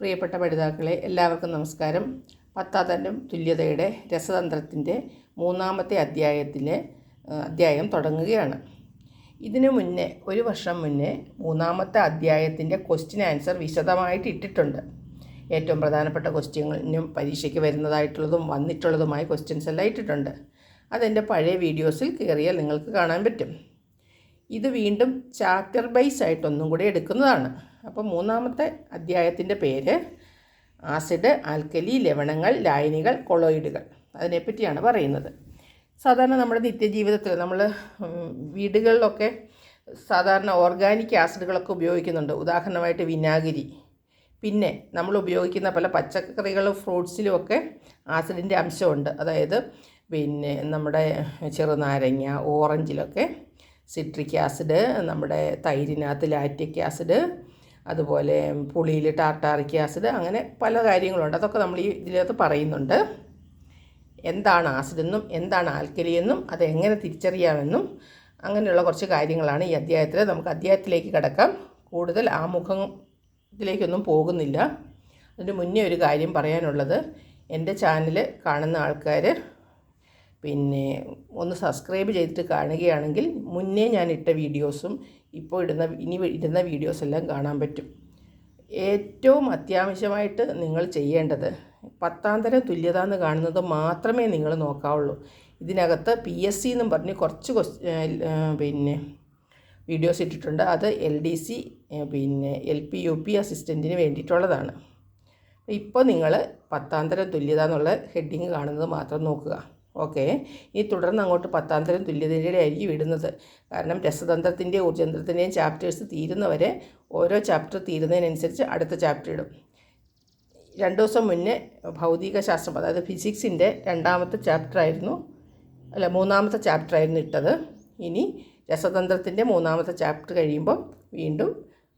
പ്രിയപ്പെട്ട പഠിതാക്കളെ എല്ലാവർക്കും നമസ്കാരം. പത്താതരം തുല്യതയുടെ രസതന്ത്രത്തിന്റെ മൂന്നാമത്തെ അധ്യായത്തിലെ അധ്യായം തുടങ്ങുകയാണ്. ഇതിനു മുന്നേ ഒരു വർഷം മുന്നേ മൂന്നാമത്തെ അധ്യായത്തിന്റെ ക്വസ്റ്റ്യൻ ആൻസർ വിശദമായിട്ട് ഇട്ടിട്ടുണ്ട്. ഏറ്റവും പ്രധാനപ്പെട്ട ക്വസ്റ്റ്യനും പരീക്ഷയ്ക്ക് വരുന്നതായിട്ടുള്ളതും വന്നിട്ടുള്ളതുമായ ക്വസ്റ്റ്യൻസ് എല്ലാം ഇട്ടിട്ടുണ്ട്. അതെന്റെ പഴയ വീഡിയോസിൽ കയറിയാൽ നിങ്ങൾക്ക് കാണാൻ പറ്റും. ഇത് വീണ്ടും ചാപ്റ്റർ ബൈസ് ആയിട്ടൊന്നും കൂടി എടുക്കുന്നതാണ്. അപ്പോൾ മൂന്നാമത്തെ അധ്യായത്തിന്റെ പേര് ആസിഡ് ആൽക്കലി ലവണങ്ങൾ ലായനികൾ കൊളോയിഡുകൾ. അതിനെപ്പറ്റിയാണ് പറയുന്നത്. സാധാരണ നമ്മുടെ നിത്യജീവിതത്തിൽ നമ്മൾ വീടുകളിലൊക്കെ സാധാരണ ഓർഗാനിക് ആസിഡുകളൊക്കെ ഉപയോഗിക്കുന്നുണ്ട്. ഉദാഹരണമായിട്ട് വിനാഗിരി. പിന്നെ നമ്മൾ ഉപയോഗിക്കുന്ന പല പച്ചക്കറികളും ഫ്രൂട്ട്സിലും ഒക്കെ ആസിഡിന്റെ അംശമുണ്ട്. അതായത് പിന്നെ നമ്മുടെ ചെറുനാരങ്ങ ഓറഞ്ചിലൊക്കെ സിട്രിക് ആസിഡ് നമ്മുടെ തൈരിനകത്ത് ലാറ്റിക് ആസിഡ് അതുപോലെ പുളിയിൽ ടാർട്ടാറിക് ആസിഡ് അങ്ങനെ പല കാര്യങ്ങളുണ്ട്. അതൊക്കെ നമ്മൾ ഈ ഇതിനകത്ത് പറയുന്നുണ്ട്. എന്താണ് ആസിഡ് എന്നും എന്താണ് ആൽക്കലി എന്നും അത് എങ്ങനെ തിരിച്ചറിയാമെന്നും അങ്ങനെയുള്ള കുറച്ച് കാര്യങ്ങളാണ് ഈ അധ്യായത്തിൽ നമുക്ക് അധ്യായത്തിലേക്ക് കിടക്കാം. കൂടുതൽ ആമുഖം ആമുഖത്തിലേക്കൊന്നും പോകുന്നില്ല. അതിന് മുന്നേ ഒരു കാര്യം പറയാനുള്ളത്. എന്റെ ചാനൽ കാണുന്ന ആൾക്കാർ പിന്നെ ഒന്ന് സബ്സ്ക്രൈബ് ചെയ്തിട്ട് കാണുകയാണെങ്കിൽ മുന്നേ ഞാൻ ഇട്ട വീഡിയോസും ഇപ്പോൾ ഇടുന്ന ഇനി ഇടുന്ന വീഡിയോസ് എല്ലാം കാണാൻ പറ്റും. ഏറ്റവും അത്യാവശ്യമായിട്ട് നിങ്ങൾ ചെയ്യേണ്ടത് പത്താം തരം തുല്യത എന്ന് കാണുന്നത് മാത്രമേ നിങ്ങൾ നോക്കാവുള്ളൂ. ഇതിനകത്ത് പി എസ് സി എന്നും പറഞ്ഞ് കുറച്ച് പിന്നെ വീഡിയോസ് ഇട്ടിട്ടുണ്ട്. അത് എൽ ഡി സി പിന്നെ എൽ പി യു പി അസിസ്റ്റന്റിന് വേണ്ടിയിട്ടുള്ളതാണ്. ഇപ്പോൾ നിങ്ങൾ പത്താം തരം തുല്യത എന്നുള്ള ഹെഡിങ് കാണുന്നത് മാത്രം നോക്കുക. ഓക്കെ. ഈ തുടർന്ന് അങ്ങോട്ട് പത്താം തരം തുല്യതയുടെ ആയിരിക്കും ഇടുന്നത് കാരണം രസതന്ത്രത്തിന്റെയും ഊർജതന്ത്രത്തിന്റെയും ചാപ്റ്റേഴ്സ് തീരുന്നവരെ ഓരോ ചാപ്റ്റർ തീരുന്നതിനനുസരിച്ച് അടുത്ത ചാപ്റ്റർ ഇടും. രണ്ട് ദിവസം മുന്നേ ഭൗതിക ശാസ്ത്രം അതായത് ഫിസിക്സിന്റെ രണ്ടാമത്തെ ചാപ്റ്റർ ആയിരുന്നു അല്ല മൂന്നാമത്തെ ചാപ്റ്റർ ആയിരുന്നു ഇട്ടത്. ഇനി രസതന്ത്രത്തിന്റെ മൂന്നാമത്തെ ചാപ്റ്റർ കഴിയുമ്പോൾ വീണ്ടും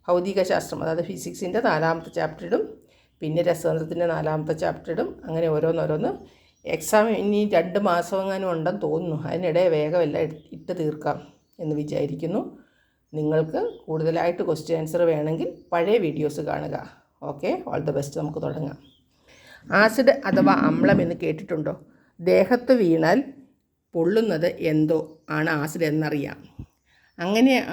ഭൗതിക ശാസ്ത്രം അതായത് ഫിസിക്സിന്റെ നാലാമത്തെ ചാപ്റ്റർ ഇടും. പിന്നെ രസതന്ത്രത്തിന്റെ നാലാമത്തെ ചാപ്റ്റർ ഇടും. അങ്ങനെ ഓരോന്നോരോന്ന് എക്സാം ഇനി രണ്ട് മാസമെങ്ങാനും ഉണ്ടെന്ന് തോന്നുന്നു. അതിനിടെ വേഗമെല്ലാം ഇട്ട് തീർക്കാം എന്ന് വിചാരിക്കുന്നു. നിങ്ങൾക്ക് കൂടുതലായിട്ട് ക്വസ്റ്റ്യൻ ആൻസർ വേണമെങ്കിൽ പഴയ വീഡിയോസ് കാണുക. ഓക്കെ ഓൾ ദ ബെസ്റ്റ് നമുക്ക് തുടങ്ങാം. ആസിഡ് അഥവാ അമ്ലം എന്ന് കേട്ടിട്ടുണ്ടോ? ദേഹത്ത് വീണാൽ പൊള്ളുന്നത് എന്തോ ആണ് ആസിഡ് എന്നറിയാം. അങ്ങനെ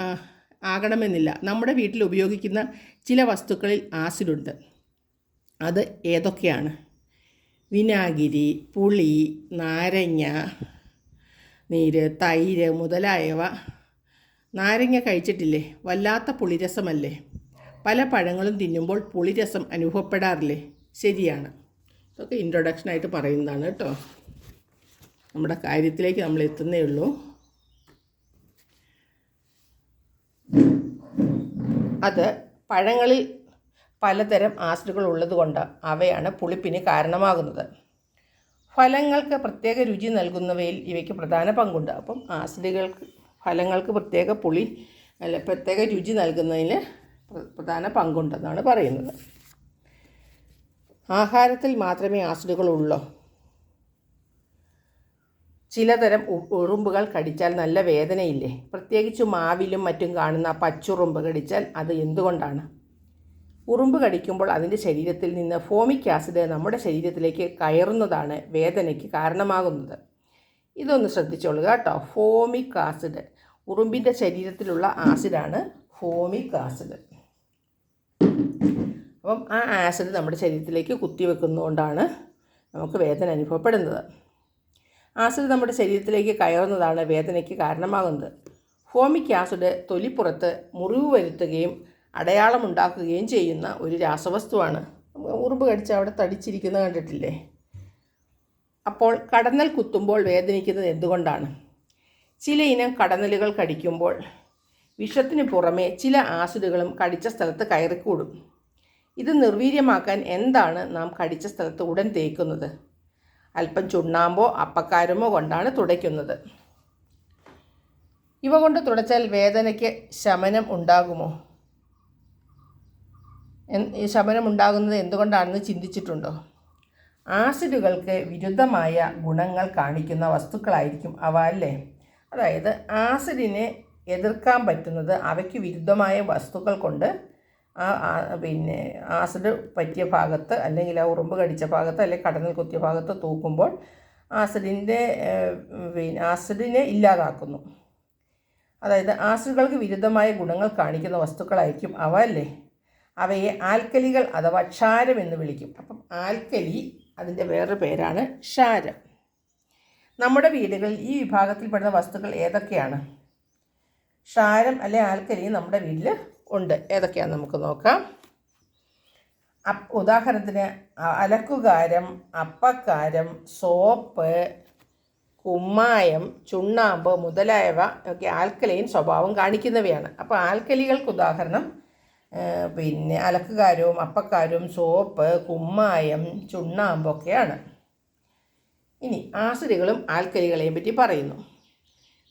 ആകണമെന്നില്ല. നമ്മുടെ വീട്ടിൽ ഉപയോഗിക്കുന്ന ചില വസ്തുക്കളിൽ ആസിഡുണ്ട് അത് ഏതൊക്കെയാണ്? വിനാഗിരി പുളി നാരങ്ങ നീര് തൈര് മുതലായവ. നാരങ്ങ കഴിച്ചിട്ടില്ലേ? വല്ലാത്ത പുളിരസമല്ലേ? പല പഴങ്ങളും തിന്നുമ്പോൾ പുളിരസം അനുഭവപ്പെടാറില്ലേ? ശരിയാണ്. ഇതൊക്കെ ഇൻട്രൊഡക്ഷനായിട്ട് പറയുന്നതാണ് കേട്ടോ. നമ്മുടെ കാര്യത്തിലേക്ക് നമ്മൾ എത്തുന്നേ ഉള്ളൂ. അത് പഴങ്ങളിൽ പലതരം ആസിഡുകൾ ഉള്ളതുകൊണ്ട് അവയാണ് പുളിപ്പിന് കാരണമാകുന്നത്. ഫലങ്ങൾക്ക് പ്രത്യേക രുചി നൽകുന്നവയിൽ ഇവയ്ക്ക് പ്രധാന പങ്കുണ്ട്. അപ്പം ആസിഡുകൾക്ക് ഫലങ്ങൾക്ക് പ്രത്യേക പുളി അല്ല പ്രത്യേക രുചി നൽകുന്നതിന് പ്രധാന പങ്കുണ്ടെന്നാണ് പറയുന്നത്. ആഹാരത്തിൽ മാത്രമേ ആസിഡുകളുള്ളൂ ചിലതരം ഉറുമ്പുകൾ കടിച്ചാൽ നല്ല വേദനയില്ലേ? പ്രത്യേകിച്ച് മാവിലും മറ്റും കാണുന്ന പച്ചുറുമ്പ് കടിച്ചാൽ അത് എന്തുകൊണ്ടാണ്? ഉറുമ്പ് കടിക്കുമ്പോൾ അതിന്റെ ശരീരത്തിൽ നിന്ന് ഫോമിക് ആസിഡ് നമ്മുടെ ശരീരത്തിലേക്ക് കയറുന്നതാണ് വേദനയ്ക്ക് കാരണമാകുന്നത്. ഇതൊന്ന് ശ്രദ്ധിച്ചോളുക കേട്ടോ. Formic acid. ഉറുമ്പിന്റെ ശരീരത്തിലുള്ള ആസിഡാണ് ഫോമിക് ആസിഡ്. അപ്പം ആ ആസിഡ് നമ്മുടെ ശരീരത്തിലേക്ക് കുത്തിവെക്കുന്നതുകൊണ്ടാണ് നമുക്ക് വേദന അനുഭവപ്പെടുന്നത്. ആസിഡ് നമ്മുടെ ശരീരത്തിലേക്ക് കയറുന്നതാണ് വേദനയ്ക്ക് കാരണമാകുന്നത്. ഫോമിക് ആസിഡ് തൊലിപ്പുറത്ത് മുറിവ് വരുത്തുകയും അടയാളമുണ്ടാക്കുകയും ചെയ്യുന്ന ഒരു രാസവസ്തുവാണ്. ഉറുമ്പ് കടിച്ച് അവിടെ തടിച്ചിരിക്കുന്നത് കണ്ടിട്ടില്ലേ? അപ്പോൾ കടന്നൽ കുത്തുമ്പോൾ വേദനിക്കുന്നത് എന്തുകൊണ്ടാണ്? ചില ഇനം കടന്നലുകൾ കടിക്കുമ്പോൾ വിഷത്തിന് പുറമെ ചില ആസിഡുകളും കടിച്ച സ്ഥലത്ത് കയറിക്കൂടും. ഇത് നിർവീര്യമാക്കാൻ എന്താണ് നാം കടിച്ച സ്ഥലത്ത് ഉടൻ തേക്കുന്നത്? അല്പം ചുണ്ണാമ്പോ അപ്പക്കാരമോ കൊണ്ടാണ് തുടയ്ക്കുന്നത്. ഇവ കൊണ്ട് തുടച്ചാൽ വേദനയ്ക്ക് ശമനം ഉണ്ടാകുമോ? ഈ ശമനം ഉണ്ടാകുന്നത് എന്തുകൊണ്ടാണെന്ന് ചിന്തിച്ചിട്ടുണ്ടോ? ആസിഡുകൾക്ക് വിരുദ്ധമായ ഗുണങ്ങൾ കാണിക്കുന്ന വസ്തുക്കളായിരിക്കും അവ അല്ലേ? അതായത് ആസിഡിനെ എതിർക്കാൻ പറ്റുന്നത് അവയ്ക്ക് വിരുദ്ധമായ വസ്തുക്കൾ കൊണ്ട് ആ- പിന്നെ ആസിഡ് പറ്റിയ ഭാഗത്ത് അല്ലെങ്കിൽ ആ ഉറുമ്പ് കടിച്ച ഭാഗത്ത് അല്ലെങ്കിൽ കടന്നൽ കുത്തിയ ഭാഗത്ത് തൂക്കുമ്പോൾ ആസിഡിന്റെ പിന്നെ ആസിഡിനെ ഇല്ലാതാക്കുന്നു. അതായത് ആസിഡുകൾക്ക് വിരുദ്ധമായ ഗുണങ്ങൾ കാണിക്കുന്ന വസ്തുക്കളായിരിക്കും അവ അല്ലേ? അവയെ ആൽക്കലികൾ അഥവാ ക്ഷാരം എന്ന് വിളിക്കും. അപ്പം ആൽക്കലി അതിന്റെ വേറൊരു പേരാണ് ക്ഷാരം. നമ്മുടെ വീടുകളിൽ ഈ വിഭാഗത്തിൽപ്പെടുന്ന വസ്തുക്കൾ ഏതൊക്കെയാണ്? ക്ഷാരം അല്ലെ ആൽക്കലി നമ്മുടെ വീട്ടിൽ ഉണ്ട്. ഏതൊക്കെയാണെന്ന് നമുക്ക് നോക്കാം. ഉദാഹരണത്തിന് അലക്കുകാരം അപ്പക്കാരം സോപ്പ് കുമ്മായം ചുണ്ണാമ്പ് മുതലായവ ഒക്കെ ആൽക്കലൈൻ സ്വഭാവം കാണിക്കുന്നവയാണ്. അപ്പോൾ ആൽക്കലികൾക്ക് ഉദാഹരണം പിന്നെ അലക്കുകാരവും അപ്പക്കാരും സോപ്പ് കുമ്മായം ചുണ്ണാമ്പൊക്കെയാണ്. ഇനി ആസിഡുകളും ആൽക്കലികളെയും പറ്റി പറയുന്നു.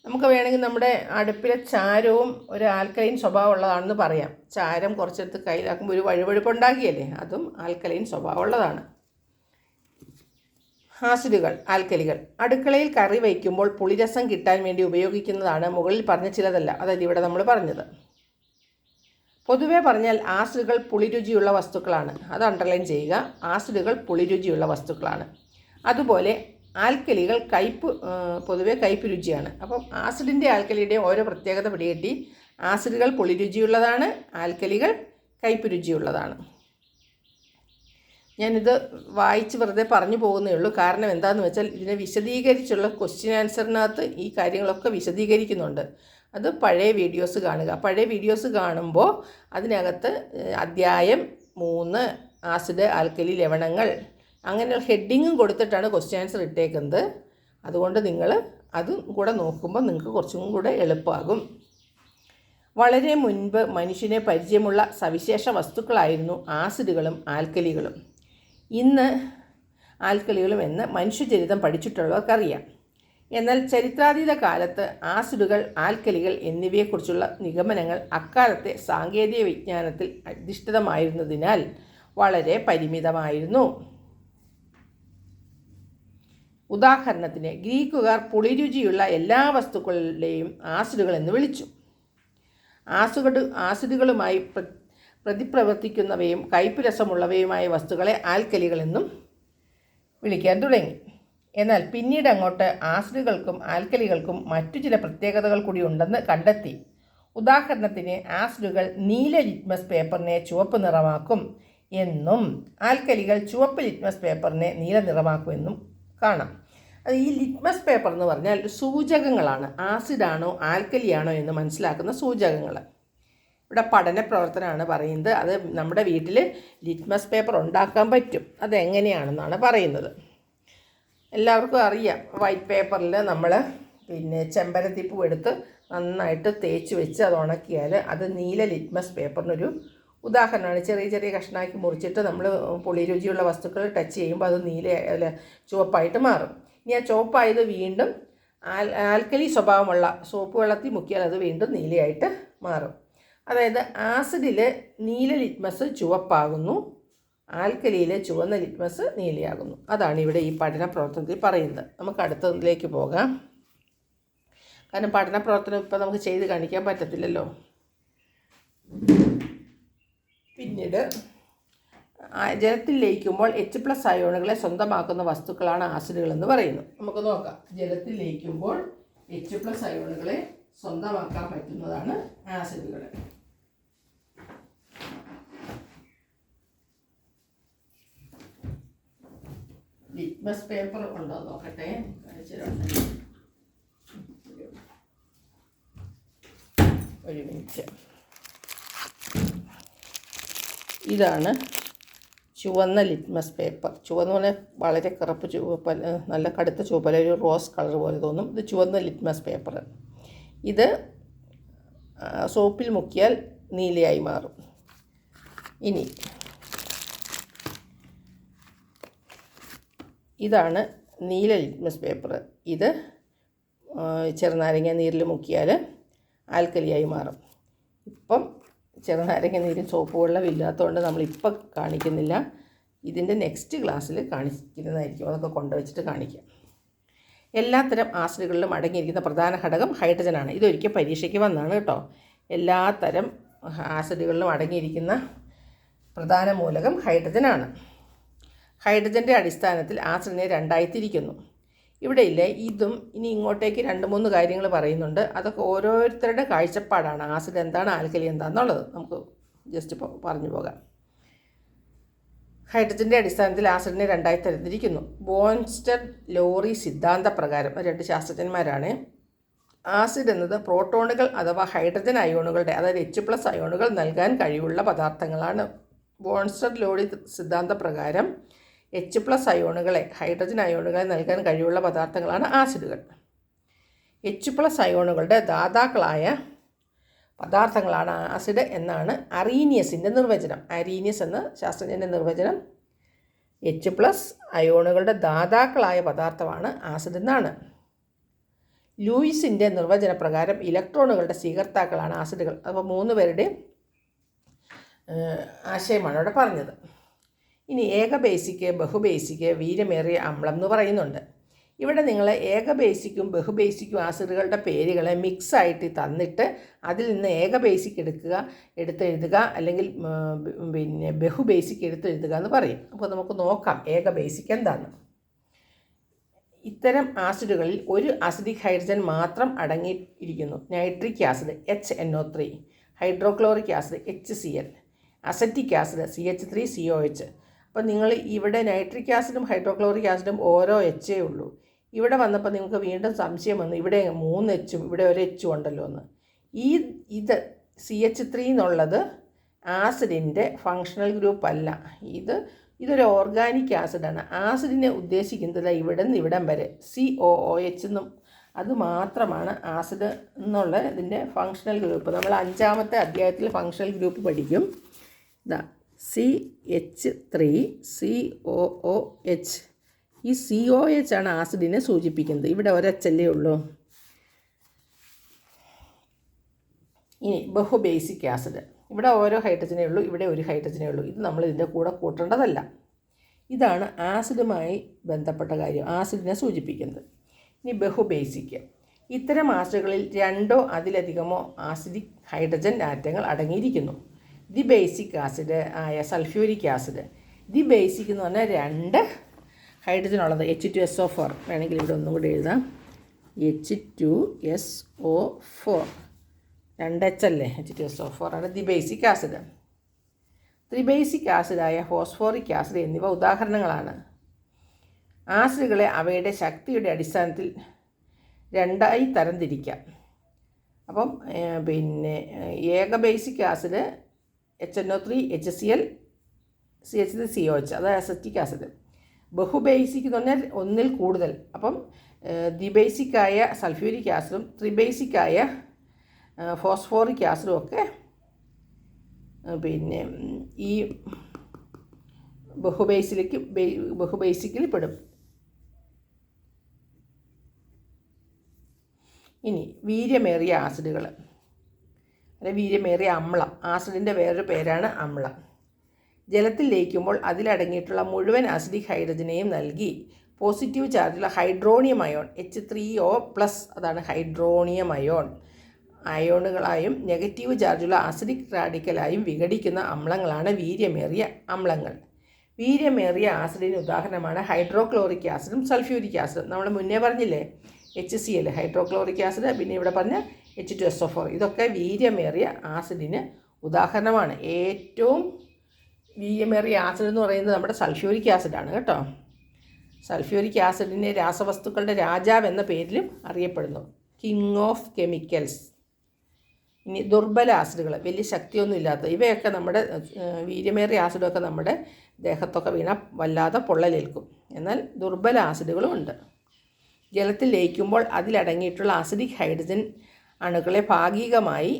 നമുക്ക് വേണമെങ്കിൽ നമ്മുടെ അടുപ്പിലെ ചാരവും ഒരു ആൽക്കലൈൻ സ്വഭാവമുള്ളതാണെന്ന് പറയാം. ചാരം കുറച്ചെടുത്ത് കയ്യിലാക്കുമ്പോൾ ഒരു വഴുവഴുപ്പ് ഉണ്ടാക്കിയല്ലേ അതും ആൽക്കലൈൻ സ്വഭാവമുള്ളതാണ്. ആസിഡുകൾ ആൽക്കലികൾ. അടുക്കളയിൽ കറി വയ്ക്കുമ്പോൾ പുളിരസം കിട്ടാൻ വേണ്ടി ഉപയോഗിക്കുന്നതാണ് മുകളിൽ പറഞ്ഞ ചിലതല്ല. അതായത് ഇവിടെ നമ്മൾ പറഞ്ഞത്. പൊതുവേ പറഞ്ഞാൽ ആസിഡുകൾ പുളിരുചിയുള്ള വസ്തുക്കളാണ്. അത് അണ്ടർലൈൻ ചെയ്യുക. ആസിഡുകൾ പുളിരുചിയുള്ള വസ്തുക്കളാണ്. അതുപോലെ ആൽക്കലികൾ കയ്പ് പൊതുവെ കയ്പ് രുചിയാണ്. അപ്പം ആസിഡിന്റെ ആൽക്കലിയുടെ ഓരോ പ്രത്യേകത പിടികെട്ടി. ആസിഡുകൾ പുളിരുചിയുള്ളതാണ് ആൽക്കലികൾ കയ്പ് രുചിയുള്ളതാണ്. ഞാനിത് വായിച്ച് വെറുതെ പറഞ്ഞു പോകുന്നേ ഉള്ളൂ. കാരണം എന്താണെന്ന് വെച്ചാൽ ഇതിനെ വിശദീകരിച്ചുള്ള ക്വസ്റ്റ്യൻ ആൻസറിനകത്ത് ഈ കാര്യങ്ങളൊക്കെ വിശദീകരിക്കുന്നുണ്ട്. അത് പഴയ വീഡിയോസ് കാണുക. പഴയ വീഡിയോസ് കാണുമ്പോൾ അതിനകത്ത് അധ്യായം മൂന്ന് ആസിഡ് ആൽക്കലി ലവണങ്ങൾ അങ്ങനെയുള്ള ഹെഡിങ്ങും കൊടുത്തിട്ടാണ് ക്വസ്റ്റ്യൻ ആൻസർ ഇട്ടേക്കുന്നത്. അതുകൊണ്ട് നിങ്ങൾ അതും കൂടെ നോക്കുമ്പോൾ നിങ്ങൾക്ക് കുറച്ചും കൂടെ എളുപ്പമാകും. വളരെ മുൻപ് മനുഷ്യനെ പരിചയമുള്ള സവിശേഷ വസ്തുക്കളായിരുന്നു ആസിഡുകളും ആൽക്കലികളും. ഇന്ന് ആൽക്കലികളും എന്ന് മനുഷ്യചരിതം പഠിച്ചിട്ടുള്ളവർക്കറിയാം. എന്നാൽ ചരിത്രാതീത കാലത്ത് ആസിഡുകൾ ആൽക്കലികൾ എന്നിവയെക്കുറിച്ചുള്ള നിഗമനങ്ങൾ അക്കാലത്തെ സാങ്കേതിക വിജ്ഞാനത്തിൽ അധിഷ്ഠിതമായിരുന്നതിനാൽ വളരെ പരിമിതമായിരുന്നു. ഉദാഹരണത്തിന് ഗ്രീക്കുകാർ പുളിരുചിയുള്ള എല്ലാ വസ്തുക്കളുടെയും ആസിഡുകൾ എന്ന് വിളിച്ചു. ആസുകട് ആസിഡുകളുമായി പ്ര പ്രതിപ്രവർത്തിക്കുന്നവയും കയ്പ് രസമുള്ളവയുമായ വസ്തുക്കളെ ആൽക്കലികളെന്നും വിളിക്കാൻ തുടങ്ങി. എന്നാൽ പിന്നീട് അങ്ങോട്ട് ആസിഡുകൾക്കും ആൽക്കലികൾക്കും മറ്റു ചില പ്രത്യേകതകൾ കൂടി ഉണ്ടെന്ന് കണ്ടെത്തി. ഉദാഹരണത്തിന് ആസിഡുകൾ നീല ലിറ്റ്മസ് പേപ്പറിനെ ചുവപ്പ് നിറമാക്കും എന്നും ആൽക്കലികൾ ചുവപ്പ് ലിറ്റ്മസ് പേപ്പറിനെ നീല നിറമാക്കുമെന്നും കാണാം. അത് ഈ ലിറ്റ്മസ് പേപ്പർ എന്ന് പറഞ്ഞാൽ സൂചകങ്ങളാണ്. ആസിഡാണോ ആൽക്കലിയാണോ എന്ന് മനസ്സിലാക്കുന്ന സൂചകങ്ങൾ ഇവിടെ പഠന പ്രവർത്തനമാണ് പറയുന്നത്. അത് നമ്മുടെ വീട്ടിൽ ലിറ്റ്മസ് പേപ്പർ ഉണ്ടാക്കാൻ പറ്റും. അതെങ്ങനെയാണെന്നാണ് പറയുന്നത്. എല്ലാവർക്കും അറിയാം. വൈറ്റ് പേപ്പറിൽ നമ്മൾ പിന്നെ ചെമ്പരത്തിപ്പൂ എടുത്ത് നന്നായിട്ട് തേച്ച് വെച്ച് അത് ഉണക്കിയാൽ അത് നീല ലിറ്റ്മസ് പേപ്പറിനൊരു ഉദാഹരണമാണ്. ചെറിയ ചെറിയ കഷ്ണാക്കി മുറിച്ചിട്ട് നമ്മൾ പുളി രുചിയുള്ള വസ്തുക്കൾ ടച്ച് ചെയ്യുമ്പോൾ അത് നീല അല്ല ചുവപ്പായിട്ട് മാറും. ഇനി ആ ചുവപ്പായത് വീണ്ടും ആൽ ആൽക്കലി സ്വഭാവമുള്ള സോപ്പ് വെള്ളത്തിൽ മുക്കിയാൽ അത് വീണ്ടും നീലയായിട്ട് മാറും. അതായത് ആസിഡിൽ നീല ലിറ്റ്മസ് ചുവപ്പാകുന്നു. ആൽക്കലിയിൽ ചുവന്ന ലിറ്റ്മസ് നീലയാകുന്നു. അതാണ് ഇവിടെ ഈ പഠന പ്രവർത്തനത്തിൽ പറയുന്നത്. നമുക്ക് അടുത്തതിലേക്ക് പോകാം. കാരണം പഠന പ്രവർത്തനം ഇപ്പം നമുക്ക് ചെയ്ത് കാണിക്കാൻ പറ്റത്തില്ലല്ലോ. പിന്നീട് ജലത്തിൽ ലയിക്കുമ്പോൾ എച്ച് പ്ലസ് അയോണുകളെ സ്വന്തമാക്കുന്ന വസ്തുക്കളാണ് ആസിഡുകൾ എന്ന് പറയുന്നു. നമുക്ക് നോക്കാം. ജലത്തിൽ ലയിക്കുമ്പോൾ എച്ച് പ്ലസ് അയോണുകളെ സ്വന്തമാക്കാൻ പറ്റുന്നതാണ് ആസിഡുകൾ. ലിറ്റ്മസ് പേപ്പർ ഉണ്ടോ നോക്കട്ടെ? ഒരു മിനിറ്റ്. ഇതാണ് ചുവന്ന ലിറ്റ്മസ് പേപ്പർ. ചുവന്ന പോലെ വളരെ കറുപ്പ് ചുവപ്പ് നല്ല കടുത്ത ചുവപ്പല ഒരു റോസ് കളർ പോലെ തോന്നും. ഇത് ചുവന്ന ലിറ്റ്മസ് പേപ്പർ. ഇത് സോപ്പിൽ മുക്കിയാൽ നീലയായി മാറും. ഇനി ഇതാണ് നീല ലിറ്റ്മസ് പേപ്പർ. ഇത് ചെറുനാരങ്ങ നീരിൽ മുക്കിയാൽ ആൽക്കലിയായി മാറും. ഇപ്പം ചെറുനാരങ്ങ നീരും സോപ്പ് വെള്ളം ഇല്ലാത്തതുകൊണ്ട് നമ്മളിപ്പം കാണിക്കുന്നില്ല. ഇതിന്റെ നെക്സ്റ്റ് ക്ലാസ്സിൽ കാണിക്കുന്നതായിരിക്കും. അതൊക്കെ കൊണ്ടുവച്ചിട്ട് കാണിക്കാം. എല്ലാത്തരം ആസിഡുകളിലും അടങ്ങിയിരിക്കുന്ന പ്രധാന ഘടകം ഹൈഡ്രജനാണ് ഇതൊരിക്കൽ പരീക്ഷയ്ക്ക് വന്നാണ് കേട്ടോ. എല്ലാത്തരം ആസിഡുകളിലും അടങ്ങിയിരിക്കുന്ന പ്രധാന മൂലകം ഹൈഡ്രജനാണ് ഹൈഡ്രജന്റെ അടിസ്ഥാനത്തിൽ ആസിഡിനെ രണ്ടായി തിരിക്കുന്നു ഇവിടെ ഇല്ലേ ഇതും ഇനി ഇങ്ങോട്ടേക്ക് രണ്ട് മൂന്ന് കാര്യങ്ങൾ പറയുന്നുണ്ട്. അതൊക്കെ ഓരോരുത്തരുടെ കാഴ്ചപ്പാടാണ്. ആസിഡ് എന്താണ് ആൽക്കലി എന്താണെന്നുള്ളത് നമുക്ക് ജസ്റ്റ് പറഞ്ഞു പോകാം. ഹൈഡ്രജന്റെ അടിസ്ഥാനത്തിൽ ആസിഡിനെ രണ്ടായി തരംതിരിക്കുന്നു. ബോൺസ്റ്റർ ലോറി സിദ്ധാന്ത പ്രകാരം രണ്ട് ശാസ്ത്രജ്ഞന്മാരാണ്. ആസിഡ് എന്നത് പ്രോട്ടോണുകൾ അഥവാ ഹൈഡ്രജൻ അയോണുകളുടെ അതായത് എച്ച് പ്ലസ് അയോണുകൾ നൽകാൻ കഴിവുള്ള പദാർത്ഥങ്ങളാണ്. ബോൺസ്റ്റർ ലോറി സിദ്ധാന്ത പ്രകാരം എച്ച് പ്ലസ് അയോണുകളെ ഹൈഡ്രജൻ അയോണുകളെ നൽകാൻ കഴിവുള്ള പദാർത്ഥങ്ങളാണ് ആസിഡുകൾ എച്ച് പ്ലസ് അയോണുകളുടെ ദാതാക്കളായ പദാർത്ഥങ്ങളാണ് ആസിഡ് എന്നാണ് അറീനിയസിന്റെ നിർവചനം. അറീനിയസ് എന്ന ശാസ്ത്രജ്ഞന്റെ നിർവചനം എച്ച് പ്ലസ് അയോണുകളുടെ ദാതാക്കളായ പദാർത്ഥമാണ് ആസിഡ് എന്നാണ്. ലൂയിസിന്റെ നിർവചനപ്രകാരം ഇലക്ട്രോണുകളുടെ സ്വീകർത്താക്കളാണ് ആസിഡുകൾ അപ്പോൾ മൂന്ന് പേരുടെയും ആശയമാണ് അവിടെ പറഞ്ഞത്. ഇനി ഏക ബേസിക്ക് ബഹുബേസിക്ക് വീര്യമേറിയ അമ്ലം എന്ന് പറയുന്നുണ്ട്. ഇവിടെ നിങ്ങൾ ഏക ബേസിക്കും ബഹുബേസിക്കും ആസിഡുകളുടെ പേരുകളെ മിക്സ് ആയിട്ട് തന്നിട്ട് അതിൽ നിന്ന് ഏക ബേസിക് എടുക്കുക എടുത്തെഴുതുക അല്ലെങ്കിൽ പിന്നെ ബഹു ബഹുബേസിക് എടുത്തെഴുതുക എന്ന് പറയും. അപ്പോൾ നമുക്ക് നോക്കാം ഏക ബേസിക് എന്താണ്. ഇത്തരം ആസിഡുകളിൽ ഒരു അസിഡിക് ഹൈഡ്രജൻ മാത്രം അടങ്ങിയിരിക്കുന്നു. Nitric acid H N O three hydrochloric acid H C L acetic acid C H three C O H അപ്പോൾ നിങ്ങൾ ഇവിടെ നൈട്രിക് ആസിഡും ഹൈഡ്രോക്ലോറിക് ആസിഡും ഓരോ എച്ചേ ഉള്ളൂ. ഇവിടെ വന്നപ്പോൾ നിങ്ങൾക്ക് വീണ്ടും സംശയം വന്നു ഇവിടെ മൂന്ന് എച്ചും ഇവിടെ ഒരു എച്ചും ഉണ്ടല്ലോ എന്ന്. ഈ ഇത് സി എച്ച് ത്രീ എന്നുള്ളത് ആസിഡിന്റെ ഫങ്ഷണൽ ഗ്രൂപ്പ് അല്ല. ഇത് ഇതൊരു ഓർഗാനിക് ആസിഡാണ് ആസിഡിനെ ഉദ്ദേശിക്കുന്നത് ഇവിടെ നിന്ന് ഇവിടം വരെ സി ഒ ഒ എച്ച് എന്നും. അത് മാത്രമാണ് ആസിഡ് എന്നുള്ള ഇതിന്റെ ഫങ്ഷണൽ ഗ്രൂപ്പ് നമ്മൾ അഞ്ചാമത്തെ അധ്യായത്തിൽ ഫങ്ഷണൽ ഗ്രൂപ്പ് പഠിക്കും. ഇതാ C H three C O O H ഈ സി ഒ എച്ച് ആണ് ആസിഡിനെ സൂചിപ്പിക്കുന്നത്. ഇവിടെ ഒരച്ചല്ലേ ഉള്ളൂ. ഇനി ബഹു ബേസിക് ആസിഡ്. ഇവിടെ ഓരോ ഹൈഡ്രജനേ ഉള്ളൂ ഇവിടെ ഒരു ഹൈഡ്രജനേ ഉള്ളൂ. ഇത് നമ്മൾ ഇതിന്റെ കൂടെ കൂട്ടേണ്ടതല്ല. ഇതാണ് ആസിഡുമായി ബന്ധപ്പെട്ട കാര്യം ആസിഡിനെ സൂചിപ്പിക്കുന്നത്. ഇനി ബഹു ബേസിക് ഇത്തരം ആസിഡുകളിൽ രണ്ടോ അതിലധികമോ ആസിഡിക് ഹൈഡ്രജൻ ആറ്റങ്ങൾ അടങ്ങിയിരിക്കുന്നു. ദി ബേസിക് ആസിഡ് ആയ സൾഫ്യൂരിക് ആസിഡ് ദി ബേസിക് എന്ന് പറഞ്ഞാൽ രണ്ട് ഹൈഡ്രജൻ ഉള്ളത് H two S O four വേണമെങ്കിൽ ഇവിടെ ഒന്നും കൂടി എഴുതാം. H two S O four രണ്ട് എച്ച് അല്ലേ? H two S O four ആണ് ദി ബേസിക് ആസിഡ് ത്രിബേസിക് ആസിഡായ ഫോസ്ഫോറിക് ആസിഡ് എന്നിവ ഉദാഹരണങ്ങളാണ്. ആസിഡുകളെ അവയുടെ ശക്തിയുടെ അടിസ്ഥാനത്തിൽ രണ്ടായി തരംതിരിക്കാം. അപ്പം പിന്നെ ഏക basic acid H N O three H C L C H C O H അതായത് അസറ്റിക് ആസിഡ് ബഹുബേസിക് എന്ന് പറഞ്ഞാൽ ഒന്നിൽ കൂടുതൽ. അപ്പം ദ്വിബേസിക്കായ സൾഫ്യൂരിക് ആസിഡും ത്രിബേസിക്കായ ഫോസ്ഫോറിക് ആസിഡും ഒക്കെ പിന്നെ ഈ ബഹുബേസിലേക്ക് ബഹുബേസിക്കിൽ പെടും. ഇനി വീര്യമേറിയ ആസിഡുകൾ അല്ലെ വീര്യമേറിയ അമ്ലം. ആസിഡിന്റെ വേറൊരു പേരാണ് അമ്ലം. ജലത്തിൽ ലയിക്കുമ്പോൾ അതിലടങ്ങിയിട്ടുള്ള മുഴുവൻ ആസിഡിക് ഹൈഡ്രജനെയും നൽകി പോസിറ്റീവ് ചാർജുള്ള hydronium ion H three O plus അതാണ് ഹൈഡ്രോണിയം അയോൺ അയോണുകളായും നെഗറ്റീവ് ചാർജുള്ള ആസിഡിക് റാഡിക്കലായും വിഘടിക്കുന്ന അമ്ലങ്ങളാണ് വീര്യമേറിയ അമ്ലങ്ങൾ. വീര്യമേറിയ ആസിഡിന് ഉദാഹരണമാണ് ഹൈഡ്രോക്ലോറിക് ആസിഡും സൾഫ്യൂരിക് ആസിഡും നമ്മൾ മുന്നേ പറഞ്ഞില്ലേ H C L hydrochloric acid പിന്നെ ഇവിടെ പറഞ്ഞ H two S O four ഇതൊക്കെ വീര്യമേറിയ ആസിഡിന് ഉദാഹരണമാണ്. ഏറ്റവും വീര്യമേറിയ ആസിഡ് എന്ന് പറയുന്നത് നമ്മുടെ സൾഫ്യൂരിക് ആസിഡാണ് കേട്ടോ. സൾഫ്യൂരിക് ആസിഡിനെ രാസവസ്തുക്കളുടെ രാജാവ് എന്ന പേരിലും അറിയപ്പെടുന്നു. കിങ് ഓഫ് കെമിക്കൽസ് ഇനി ദുർബല ആസിഡുകൾ വലിയ ശക്തിയൊന്നും ഇല്ലാത്ത ഇവയൊക്കെ നമ്മുടെ വീര്യമേറിയ ആസിഡൊക്കെ നമ്മുടെ ദേഹത്തൊക്കെ വീണ വല്ലാതെ പൊള്ളലേൽക്കും. എന്നാൽ ദുർബല ആസിഡുകളും ഉണ്ട്. ജലത്തിൽ ലയിക്കുമ്പോൾ അതിലടങ്ങിയിട്ടുള്ള ആസിഡിക് ഹൈഡ്രജൻ അണുക്കളെ ഭാഗികമായി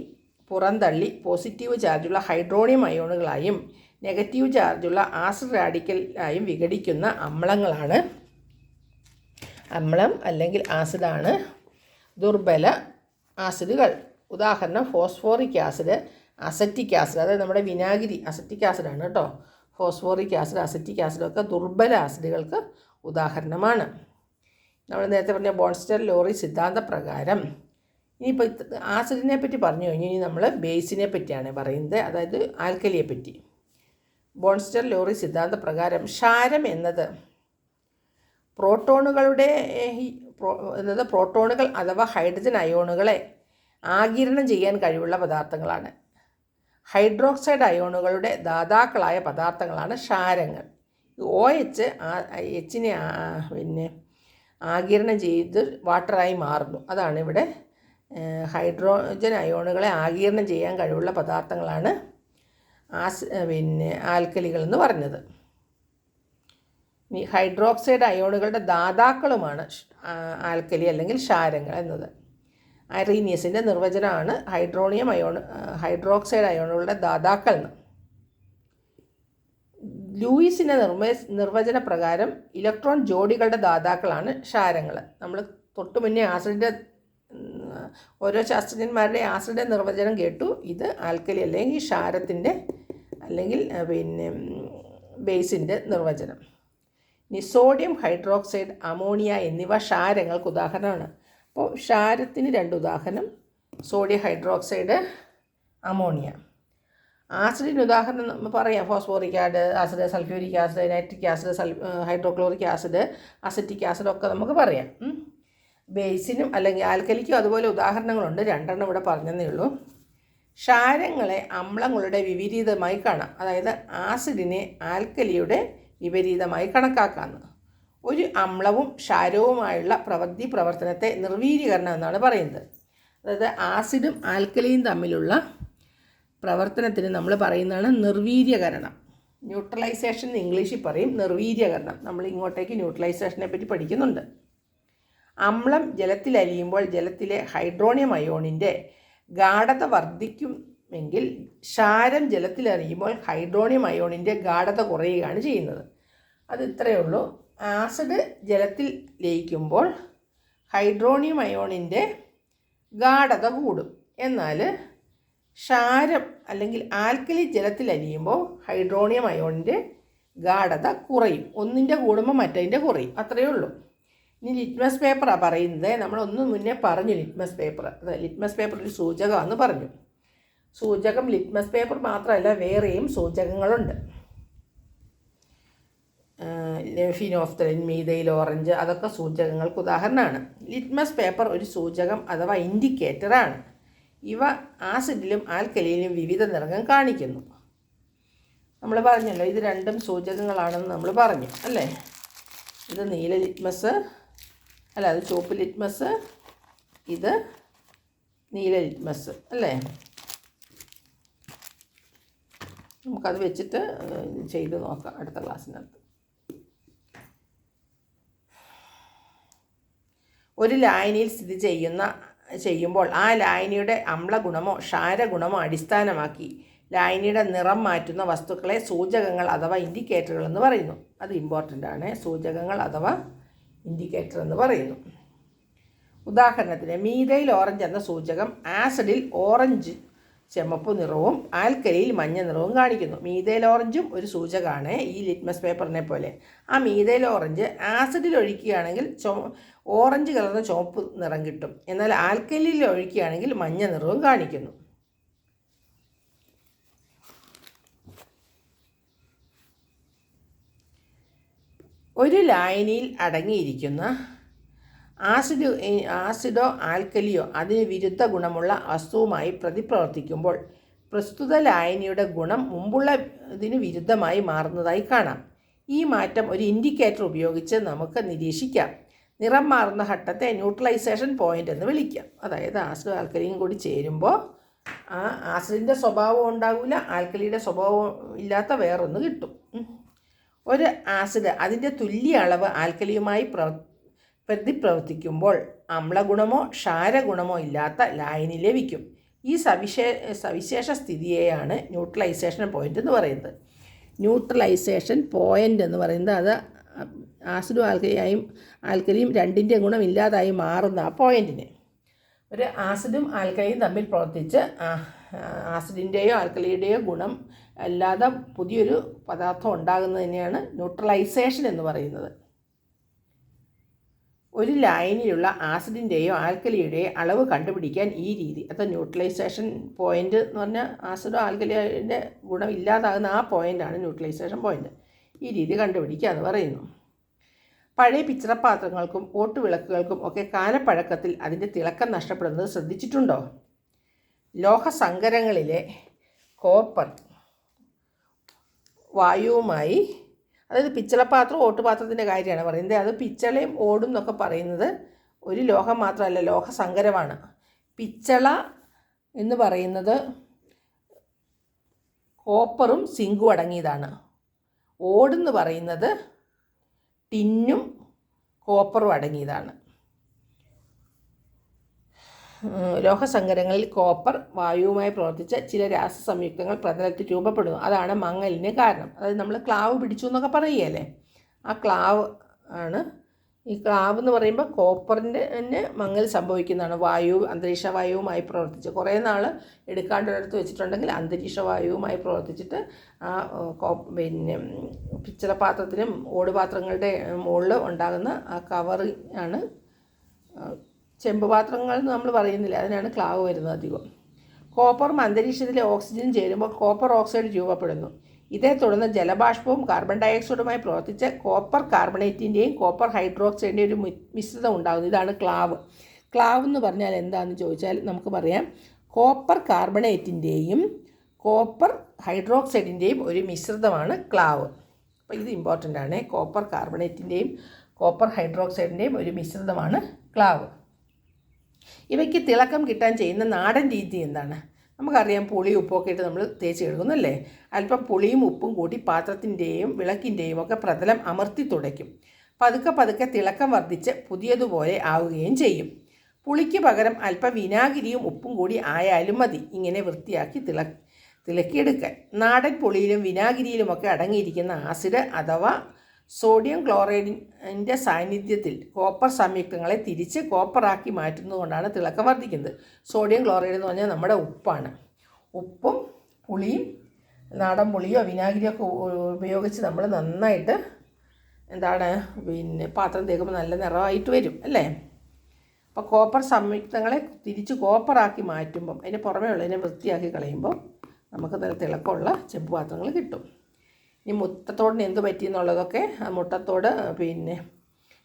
പുറന്തള്ളി പോസിറ്റീവ് ചാർജുള്ള ഹൈഡ്രോണിയം അയോണുകളായും നെഗറ്റീവ് ചാർജുള്ള ആസിഡ് റാഡിക്കലായും വിഘടിക്കുന്ന അമ്ലങ്ങളാണ്. അമ്ലം അല്ലെങ്കിൽ ആസിഡാണ് ദുർബല ആസിഡുകൾ. ഉദാഹരണം ഫോസ്ഫോറിക് ആസിഡ് അസറ്റിക് ആസിഡ് അതായത് നമ്മുടെ വിനാഗിരി അസറ്റിക് ആസിഡാണ് കേട്ടോ. ഫോസ്ഫോറിക് ആസിഡ് അസറ്റിക് ആസിഡൊക്കെ ദുർബല ആസിഡുകൾക്ക് ഉദാഹരണമാണ്. നമ്മൾ നേരത്തെ പറഞ്ഞ ബോൺസ്റ്റർ ലോറി സിദ്ധാന്ത പ്രകാരം ഇനിയിപ്പോൾ ആസിഡിനെ പറ്റി പറഞ്ഞു കഴിഞ്ഞു. ഇനി നമ്മൾ ബേസിനെ പറ്റിയാണ് പറയുന്നത്. അതായത് ആൽക്കലിയെ പറ്റി. ബോൺസ്റ്റർ ലോറി സിദ്ധാന്ത പ്രകാരം ക്ഷാരം എന്നത് പ്രോട്ടോണുകളുടെ എന്നത് പ്രോട്ടോണുകൾ അഥവാ ഹൈഡ്രജൻ അയോണുകളെ ആകിരണം ചെയ്യാൻ കഴിവുള്ള പദാർത്ഥങ്ങളാണ്. ഹൈഡ്രോക്സൈഡ് അയോണുകളുടെ ദാതാക്കളായ പദാർത്ഥങ്ങളാണ് ക്ഷാരങ്ങൾ. ഒ എച്ച് എച്ചിനെ പിന്നെ ആകിരണം ചെയ്ത് വാട്ടറായി മാറുന്നു. അതാണ് ഇവിടെ ഹൈഡ്രോജൻ അയോണുകളെ ആഗിരണം ചെയ്യാൻ കഴിവുള്ള പദാർത്ഥങ്ങളാണ് ആസ് പിന്നെ ആൽക്കലികൾ എന്ന് പറഞ്ഞത്. ഈ ഹൈഡ്രോക്സൈഡ് അയോണുകളുടെ ദാതാക്കളുമാണ് ആൽക്കലി അല്ലെങ്കിൽ ക്ഷാരങ്ങൾ എന്നത്. അറീനിയസിന്റെ നിർവചനമാണ് ഹൈഡ്രോണിയം അയോൺ ഹൈഡ്രോക്സൈഡ് അയോണുകളുടെ ദാതാക്കൾ എന്ന്. ലൂയിസിന്റെ നിർമ്മ നിർവചന പ്രകാരം ഇലക്ട്രോൺ ജോഡികളുടെ ദാതാക്കളാണ് ക്ഷാരങ്ങൾ. നമ്മൾ തൊട്ടുമുന്നേ ആസിഡിന്റെ ഉം, ഓരോ ശാസ്ത്രജ്ഞന്മാരുടെ ആസിഡിന്റെ നിർവചനം കേട്ടു. ഇത് ആൽക്കലി അല്ലെങ്കിൽ ക്ഷാരത്തിന്റെ അല്ലെങ്കിൽ പിന്നെ ബേസിന്റെ നിർവചനം. ഇനി സോഡിയം ഹൈഡ്രോക്സൈഡ് അമോണിയ എന്നിവ ക്ഷാരങ്ങൾക്ക് ഉദാഹരണമാണ്. അപ്പോൾ ക്ഷാരത്തിന് രണ്ട് ഉദാഹരണം സോഡിയം ഹൈഡ്രോക്സൈഡ് അമോണിയ. ആസിഡിന് ഉദാഹരണം നമ്മൾ പറയാം. Phosphoric add acid sulphuric acid nitric acid സൾ hydrochloric acid acetic acid ഒക്കെ നമുക്ക് പറയാം. ബേസിനും അല്ലെങ്കിൽ ആൽക്കലിക്കും അതുപോലെ ഉദാഹരണങ്ങളുണ്ട്. രണ്ടെണ്ണം ഇവിടെ പറഞ്ഞതേ ഉള്ളൂ. ക്ഷാരങ്ങളെ അമ്ലങ്ങളുടെ വിപരീതമായി കാണാം. അതായത് ആസിഡിനെ ആൽക്കലിയുടെ വിപരീതമായി കണക്കാക്കാമെന്ന് ഒരു അമ്ലവും ക്ഷാരവുമായുള്ള പ്രവൃത്തി പ്രവർത്തനത്തെ നിർവീര്യകരണം എന്നാണ് പറയുന്നത്. അതായത് ആസിഡും ആൽക്കലിയും തമ്മിലുള്ള പ്രവർത്തനത്തിന് നമ്മൾ പറയുന്നതാണ് നിർവീര്യകരണം. ന്യൂട്രലൈസേഷൻ ഇംഗ്ലീഷിൽ പറയും നിർവീര്യകരണം. നമ്മൾ ഇങ്ങോട്ടേക്ക് ന്യൂട്രലൈസേഷനെ പറ്റി പഠിക്കുന്നുണ്ട്. അമ്ലം ജലത്തിലരിയുമ്പോൾ ജലത്തിലെ ഹൈഡ്രോണിയം അയോണിന്റെ ഗാഠത വർദ്ധിക്കുമെങ്കിൽ ക്ഷാരം ജലത്തിലറിയുമ്പോൾ ഹൈഡ്രോണിയം അയോണിന്റെ ഗാഠത കുറയുകയാണ് ചെയ്യുന്നത്. അത് ഇത്രയേ ഉള്ളൂ. ആസിഡ് ജലത്തിൽ ലയിക്കുമ്പോൾ ഹൈഡ്രോണിയം അയോണിന്റെ ഗാഠത കൂടും. എന്നാൽ ക്ഷാരം അല്ലെങ്കിൽ ആൽക്കലി ജലത്തിൽ അലിയുമ്പോൾ ഹൈഡ്രോണിയം അയോണിന്റെ ഗാഠത കുറയും. ഒന്നിന്റെ കൂടുമ്പോൾ മറ്റതിന്റെ കുറയും. അത്രയേ ഉള്ളൂ. ഇനി ലിറ്റ്മസ് പേപ്പറാണ് പറയുന്നത്. നമ്മൾ ഒന്ന് മുന്നേ പറഞ്ഞു ലിറ്റ്മസ് പേപ്പർ ലിറ്റ്മസ് പേപ്പർ ഒരു സൂചകമാണെന്ന് പറഞ്ഞു. സൂചകം ലിറ്റ്മസ് പേപ്പർ മാത്രമല്ല വേറെയും സൂചകങ്ങളുണ്ട്. ഫിനോഫ്തലിൻ മീതയിൽ ഓറഞ്ച് അതൊക്കെ സൂചകങ്ങൾക്ക് ഉദാഹരണമാണ്. ലിറ്റ്മസ് പേപ്പർ ഒരു സൂചകം അഥവാ ഇൻഡിക്കേറ്ററാണ് ഇവ ആസിഡിലും ആൽക്കലിയിലും വിവിധ നിറങ്ങൾ കാണിക്കുന്നു. നമ്മൾ പറഞ്ഞല്ലോ ഇത് രണ്ടും സൂചകങ്ങളാണെന്ന് നമ്മൾ പറഞ്ഞു അല്ലേ? ഇത് നീല ലിറ്റ്മസ് അല്ല അത് ചുവപ്പ് ലിറ്റ്മസ് ഇത് നീല ലിറ്റ്മസ് അല്ലേ? നമുക്കത് വെച്ചിട്ട് ചെയ്ത് നോക്കാം അടുത്ത ക്ലാസ്സിനകത്ത്. ഒരു ലായനിയിൽ സ്ഥിതി ചെയ്യുന്ന ചെയ്യുമ്പോൾ ആ ലായനിയുടെ അമ്ലഗുണമോ ക്ഷാരഗുണമോ അടിസ്ഥാനമാക്കി ലായനിയുടെ നിറം മാറ്റുന്ന വസ്തുക്കളെ സൂചകങ്ങൾ അഥവാ ഇൻഡിക്കേറ്ററുകൾ എന്ന് പറയുന്നു. അത് ഇമ്പോർട്ടന്റ് ആണ്. സൂചകങ്ങൾ അഥവാ ഇൻഡിക്കേറ്റർ എന്ന് പറയുന്നു. ഉദാഹരണത്തിന് മീതയിൽ ഓറഞ്ച് എന്ന സൂചകം ആസിഡിൽ ഓറഞ്ച് ചെമപ്പ് നിറവും ആൽക്കലിയിൽ മഞ്ഞ നിറവും കാണിക്കുന്നു. മീതയിൽ ഓറഞ്ചും ഒരു സൂചകമാണ് ഈ ലിറ്റ്മസ് പേപ്പറിനെ പോലെ. ആ മീതയിൽ ഓറഞ്ച് ആസിഡിൽ ഒഴിക്കുകയാണെങ്കിൽ ചോ ഓറഞ്ച് കലർന്ന ചുവപ്പ് നിറം കിട്ടും. എന്നാൽ ആൽക്കലിയിൽ ഒഴിക്കുകയാണെങ്കിൽ മഞ്ഞ നിറവും കാണിക്കുന്നു. ഒരു ലായനിയിൽ അടങ്ങിയിരിക്കുന്ന ആസിഡ് ആസിഡോ ആൽക്കലിയോ അതിന് വിരുദ്ധ ഗുണമുള്ള വസ്തുവുമായി പ്രതിപ്രവർത്തിക്കുമ്പോൾ പ്രസ്തുത ലായനിയുടെ ഗുണം മുമ്പുള്ള ഇതിന് വിരുദ്ധമായി മാറുന്നതായി കാണാം. ഈ മാറ്റം ഒരു ഇൻഡിക്കേറ്റർ ഉപയോഗിച്ച് നമുക്ക് നിരീക്ഷിക്കാം. നിറം മാറുന്ന ഘട്ടത്തെ ന്യൂട്രലൈസേഷൻ പോയിന്റ് എന്ന് വിളിക്കാം. അതായത് ആസിഡ് ആൽക്കലിയും കൂടി ചേരുമ്പോൾ ആ ആസിഡിന്റെ സ്വഭാവം ഉണ്ടാകില്ല ആൽക്കലിയുടെ സ്വഭാവം ഇല്ലാത്ത വേറൊന്ന് കിട്ടും. ഒരു ആസിഡ് അതിന്റെ തുല്യ അളവ് ആൽക്കലിയുമായി പ്രവ പ്രതിപ്രവർത്തിക്കുമ്പോൾ അമ്ലഗുണമോ ക്ഷാരഗുണമോ ഇല്ലാത്ത ലായനി ലഭിക്കും. ഈ സവിശേ സവിശേഷ സ്ഥിതിയെയാണ് ന്യൂട്രലൈസേഷൻ പോയിന്റ് എന്ന് പറയുന്നത്. ന്യൂട്രലൈസേഷൻ പോയിന്റ് എന്ന് പറയുന്നത് അത് ആസിഡും ആൽക്കലിയായും ആൽക്കലിയും രണ്ടിന്റെ ഗുണം ഇല്ലാതായി മാറുന്ന ആ പോയിന്റിന് ഒരു ആസിഡും ആൽക്കലിയും തമ്മിൽ പ്രവർത്തിച്ച് ആസിഡിന്റെയോ ആൽക്കലിയുടെയോ ഗുണം അല്ലാതെ പുതിയൊരു പദാർത്ഥം ഉണ്ടാകുന്നതിനെയാണ് ന്യൂട്രലൈസേഷൻ എന്ന് പറയുന്നത്. ഒരു ലൈനിലുള്ള ആസിഡിന്റെയോ ആൽക്കലിയുടെയോ അളവ് കണ്ടുപിടിക്കാൻ ഈ രീതി. അത് ന്യൂട്രലൈസേഷൻ പോയിന്റ് എന്ന് പറഞ്ഞാൽ ആസിഡോ ആൽക്കലിയുടെ ഗുണം ഇല്ലാതാകുന്ന ആ പോയിന്റാണ് ന്യൂട്രലൈസേഷൻ പോയിന്റ് ഈ രീതി കണ്ടുപിടിക്കുക എന്ന് പറയുന്നു. പഴയ പിച്ചറപ്പാത്രങ്ങൾക്കും ഓട്ടുവിളക്കുകൾക്കും ഒക്കെ കാലപ്പഴക്കത്തിൽ അതിന്റെ തിളക്കം നഷ്ടപ്പെടുന്നത് ശ്രദ്ധിച്ചിട്ടുണ്ടോ? ലോഹസങ്കരങ്ങളിലെ കോപ്പർ വായുവുമായി അതായത് പിച്ചളപ്പാത്രം ഓട്ടുപാത്രത്തിന്റെ കാര്യമാണ് പറയുന്നത്. അത് പിച്ചളയും ഓടും എന്നൊക്കെ പറയുന്നത് ഒരു ലോഹം മാത്രമല്ല ലോഹസങ്കരമാണ് പിച്ചള എന്ന് പറയുന്നത് കോപ്പറും സിങ്കും അടങ്ങിയതാണ്. ഓടെന്ന് പറയുന്നത് ടിന്നും കോപ്പറും അടങ്ങിയതാണ്. ലോഹസങ്കരങ്ങളിൽ കോപ്പർ വായുവുമായി പ്രവർത്തിച്ച ചില രാസ സംയുക്തങ്ങൾ പ്രതലത്തിൽ രൂപപ്പെടുന്നു. അതാണ് മങ്ങലിന് കാരണം. അതായത് നമ്മൾ ക്ലാവ് പിടിച്ചു എന്നൊക്കെ പറയുകയല്ലേ? ആ ക്ലാവ് ആണ്. ഈ ക്ലാവ് എന്ന് പറയുമ്പോൾ കോപ്പറിന്റെ തന്നെ മങ്ങൽ സംഭവിക്കുന്നതാണ്. വായു അന്തരീക്ഷ വായുവുമായി പ്രവർത്തിച്ച്. കുറേ നാൾ എടുക്കാണ്ടൊരിടത്ത് വെച്ചിട്ടുണ്ടെങ്കിൽ അന്തരീക്ഷ വായുവുമായി പ്രവർത്തിച്ചിട്ട് ആ കോ പിന്നെ പിച്ചളപാത്രത്തിലും ഓടുപാത്രങ്ങളുടെ മുകളിൽ ഉണ്ടാകുന്ന ആ കവർ ആണ് ചെമ്പ് പാത്രങ്ങൾ എന്ന് നമ്മൾ പറയുന്നില്ല അതിനാണ് ക്ലാവ് വരുന്നത് അധികം. കോപ്പറും അന്തരീക്ഷത്തിലെ ഓക്സിജൻ ചേരുമ്പോൾ കോപ്പർ ഓക്സൈഡ് രൂപപ്പെടുന്നു. ഇതേ തുടർന്ന് ജലബാഷ്പവും കാർബൺ ഡയോക്സൈഡുമായി പ്രവർത്തിച്ച് കോപ്പർ കാർബണേറ്റിന്റെയും കോപ്പർ ഹൈഡ്രോക്സൈഡിന്റെയും ഒരു മിശ്രിതം ഉണ്ടാകുന്നു. ഇതാണ് ക്ലാവ്. ക്ലാവ് എന്ന് പറഞ്ഞാൽ എന്താണെന്ന് ചോദിച്ചാൽ നമുക്ക് പറയാം കോപ്പർ കാർബണേറ്റിന്റെയും കോപ്പർ ഹൈഡ്രോക്സൈഡിന്റെയും ഒരു മിശ്രിതമാണ് ക്ലാവ്. അപ്പോൾ ഇത് ഇമ്പോർട്ടന്റ് ആണ്. കോപ്പർ കാർബണേറ്റിന്റെയും കോപ്പർ ഹൈഡ്രോക്സൈഡിന്റെയും ഒരു മിശ്രിതമാണ് ക്ലാവ്. ഇവയ്ക്ക് തിളക്കം കിട്ടാൻ ചെയ്യുന്ന നാടൻ രീതി എന്താണ്? നമുക്കറിയാം പുളി ഉപ്പൊക്കെ ഇട്ട് നമ്മൾ തേച്ച് കഴുകുന്നു അല്ലേ അല്പം പുളിയും ഉപ്പും കൂട്ടി പാത്രത്തിന്റെയും വിളക്കിന്റെയും ഒക്കെ പ്രതലം അമർത്തി തുടയ്ക്കും. പതുക്കെ പതുക്കെ തിളക്കം വർദ്ധിച്ച് പുതിയതുപോലെ ആവുകയും ചെയ്യും. പുളിക്ക് പകരം അല്പം വിനാഗിരിയും ഉപ്പും കൂടി ആയാലും മതി. ഇങ്ങനെ വൃത്തിയാക്കി തിള തിളക്കിയെടുക്കാൻ. നാടൻ പുളിയിലും വിനാഗിരിയിലുമൊക്കെ അടങ്ങിയിരിക്കുന്ന ആസിഡ് അഥവാ സോഡിയം ക്ലോറൈഡിന്റെ സാന്നിധ്യത്തിൽ കോപ്പർ സംയുക്തങ്ങളെ തിരിച്ച് കോപ്പറാക്കി മാറ്റുന്നതുകൊണ്ടാണ് തിളക്കം വർദ്ധിക്കുന്നത്. സോഡിയം ക്ലോറൈഡ് എന്ന് പറഞ്ഞാൽ നമ്മുടെ ഉപ്പാണ്. ഉപ്പും പുളിയും നാടൻ പുളിയോ വിനാഗിരിയോ ഒക്കെ ഉപയോഗിച്ച് നമ്മൾ നന്നായിട്ട് എന്താണ് പിന്നെ പാത്രം തേക്കുമ്പോൾ നല്ല നിറമായിട്ട് വരും അല്ലേ? അപ്പോൾ കോപ്പർ സംയുക്തങ്ങളെ തിരിച്ച് കോപ്പറാക്കി മാറ്റുമ്പം അതിന് പുറമേ ഉള്ളതിനെ വൃത്തിയാക്കി കളയുമ്പോൾ നമുക്ക് നല്ല തിളക്കമുള്ള ചെമ്പ് പാത്രങ്ങൾ കിട്ടും. ഇനി മുട്ടത്തോടിന് എന്ത് പറ്റിയെന്നുള്ളതൊക്കെ മുട്ടത്തോട് പിന്നെ